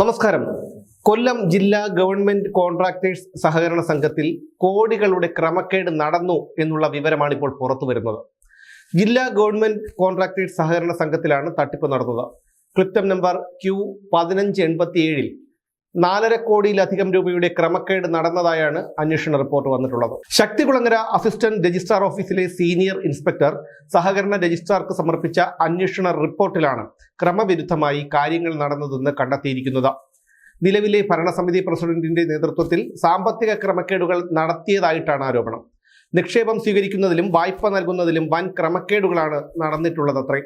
നമസ്കാരം. കൊല്ലം ജില്ലാ government contractors സഹകരണ സംഘത്തിൽ കോടികളുടെ ക്രമക്കേട് നടന്നു എന്നുള്ള വിവരമാണ് ഇപ്പോൾ പുറത്തു വരുന്നത്. ജില്ലാ ഗവൺമെന്റ് കോൺട്രാക്ടേഴ്സ് സഹകരണ സംഘത്തിലാണ് തട്ടിപ്പ് നടന്നത്. ക്ലിപ്റ്റം നമ്പർ ക്യു പതിനഞ്ച് എൺപത്തി ഏഴിൽ നാലര കോടിയിലധികം രൂപയുടെ ക്രമക്കേട് നടന്നതായാണ് അന്വേഷണ റിപ്പോർട്ട് വന്നിട്ടുള്ളത്. ശക്തികുളങ്ങര അസിസ്റ്റന്റ് രജിസ്ട്രാർ ഓഫീസിലെ സീനിയർ ഇൻസ്പെക്ടർ സഹകരണ രജിസ്ട്രാർക്ക് സമർപ്പിച്ച അന്വേഷണ റിപ്പോർട്ടിലാണ് ക്രമവിരുദ്ധമായി കാര്യങ്ങൾ നടന്നതെന്ന് കണ്ടെത്തിയിരിക്കുന്നത്. നിലവിലെ ഭരണസമിതി പ്രസിഡന്റിന്റെ നേതൃത്വത്തിൽ സാമ്പത്തിക ക്രമക്കേടുകൾ നടത്തിയതായിട്ടാണ് ആരോപണം. നിക്ഷേപം സ്വീകരിക്കുന്നതിലും വായ്പ നൽകുന്നതിലും വൻ ക്രമക്കേടുകളാണ് നടന്നിട്ടുള്ളതത്രേ.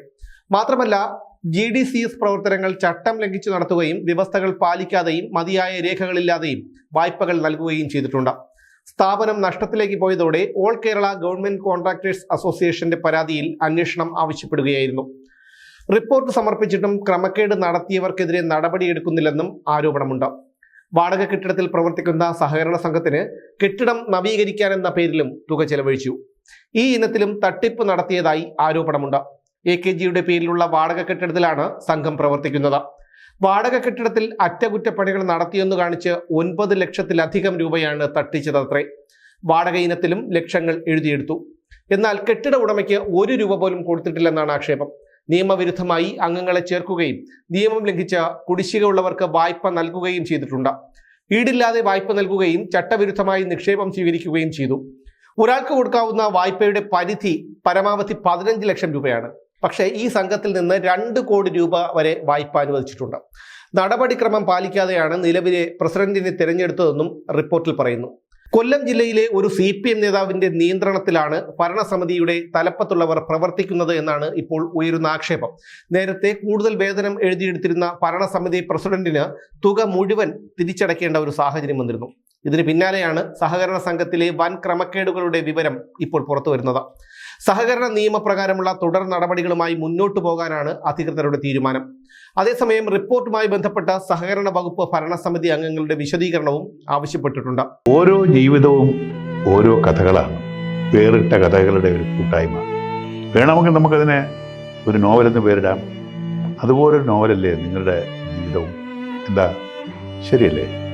മാത്രമല്ല ജി ഡി സി എസ് പ്രവർത്തനങ്ങൾ ചട്ടം ലംഘിച്ചു നടത്തുകയും വ്യവസ്ഥകൾ പാലിക്കാതെയും മതിയായ രേഖകളില്ലാതെയും വായ്പകൾ നൽകുകയും ചെയ്തിട്ടുണ്ട്. സ്ഥാപനം നഷ്ടത്തിലേക്ക് പോയതോടെ ഓൾ കേരള ഗവൺമെന്റ് കോൺട്രാക്ടേഴ്സ് അസോസിയേഷന്റെ പരാതിയിൽ അന്വേഷണം ആവശ്യപ്പെടുകയായിരുന്നു. റിപ്പോർട്ട് സമർപ്പിച്ചിട്ടും ക്രമക്കേട് നടത്തിയവർക്കെതിരെ നടപടിയെടുക്കുന്നില്ലെന്നും ആരോപണമുണ്ട്. വാടക കെട്ടിടത്തിൽ പ്രവർത്തിക്കുന്ന സഹകരണ സംഘത്തിന് കെട്ടിടം നവീകരിക്കാനെന്ന പേരിലും തുക ചെലവഴിച്ചു. ഈ ഇനത്തിലും തട്ടിപ്പ് നടത്തിയതായി ആരോപണമുണ്ട്. എ കെ ജിയുടെ പേരിലുള്ള വാടക കെട്ടിടത്തിലാണ് സംഘം പ്രവർത്തിക്കുന്നത്. വാടക കെട്ടിടത്തിൽ അറ്റകുറ്റപ്പണികൾ നടത്തിയെന്ന് കാണിച്ച് ഒൻപത് ലക്ഷത്തിലധികം രൂപയാണ് തട്ടിച്ചതത്രേ. വാടക ഇനത്തിലും ലക്ഷങ്ങൾ എഴുതിയെടുത്തു. എന്നാൽ കെട്ടിട ഉടമയ്ക്ക് ഒരു രൂപ പോലും കൊടുത്തിട്ടില്ലെന്നാണ് ആക്ഷേപം. നിയമവിരുദ്ധമായി അംഗങ്ങളെ ചേർക്കുകയും നിയമം ലംഘിച്ച കുടിശ്ശികയുള്ളവർക്ക് വായ്പ നൽകുകയും ചെയ്തിട്ടുണ്ട്. ഈടില്ലാതെ വായ്പ നൽകുകയും ചട്ടവിരുദ്ധമായി നിക്ഷേപം സ്വീകരിക്കുകയും ചെയ്തു. ഒരാൾക്ക് കൊടുക്കാവുന്ന വായ്പയുടെ പരിധി പരമാവധി പതിനഞ്ച് ലക്ഷം രൂപയാണ്. പക്ഷേ ഈ സംഘത്തിൽ നിന്ന് രണ്ട് കോടി രൂപ വരെ വായ്പ അനുവദിച്ചിട്ടുണ്ട്. നടപടിക്രമം പാലിക്കാതെയാണ് നിലവിലെ പ്രസിഡന്റിനെ തിരഞ്ഞെടുത്തതെന്നും റിപ്പോർട്ടിൽ പറയുന്നു. കൊല്ലം ജില്ലയിലെ ഒരു സി പി എം നേതാവിന്റെ നിയന്ത്രണത്തിലാണ് ഭരണസമിതിയുടെ തലപ്പത്തുള്ളവർ പ്രവർത്തിക്കുന്നത് എന്നാണ് ഇപ്പോൾ ഉയരുന്ന ആക്ഷേപം. നേരത്തെ കൂടുതൽ വേതനം എഴുതിയെടുത്തിരുന്ന ഭരണസമിതി പ്രസിഡന്റിന് തുക മുഴുവൻ തിരിച്ചടയ്ക്കേണ്ട ഒരു സാഹചര്യം വന്നിരുന്നു. ഇതിന് പിന്നാലെയാണ് സഹകരണ സംഘത്തിലെ വൻ ക്രമക്കേടുകളുടെ വിവരം ഇപ്പോൾ പുറത്തു വരുന്നത്. സഹകരണ നിയമപ്രകാരമുള്ള തുടർ നടപടികളുമായി മുന്നോട്ടു പോകാനാണ് അധികൃതരുടെ തീരുമാനം. അതേസമയം റിപ്പോർട്ടുമായി ബന്ധപ്പെട്ട സഹകരണ വകുപ്പ് ഭരണസമിതി അംഗങ്ങളുടെ വിശദീകരണവും ആവശ്യപ്പെട്ടിട്ടുണ്ട്. ഓരോ ജീവിതവും ഓരോ കഥകളാണ്. വേറിട്ട കഥകളുടെ ഒരു കൂട്ടായ്മ. വേണമെങ്കിൽ നമുക്കതിനെ ഒരു നോവലെന്ന് പേരിടാം. അതുപോലൊരു നോവലല്ലേ നിങ്ങളുടെ ജീവിതവും? എന്താ? ശരിയല്ലേ?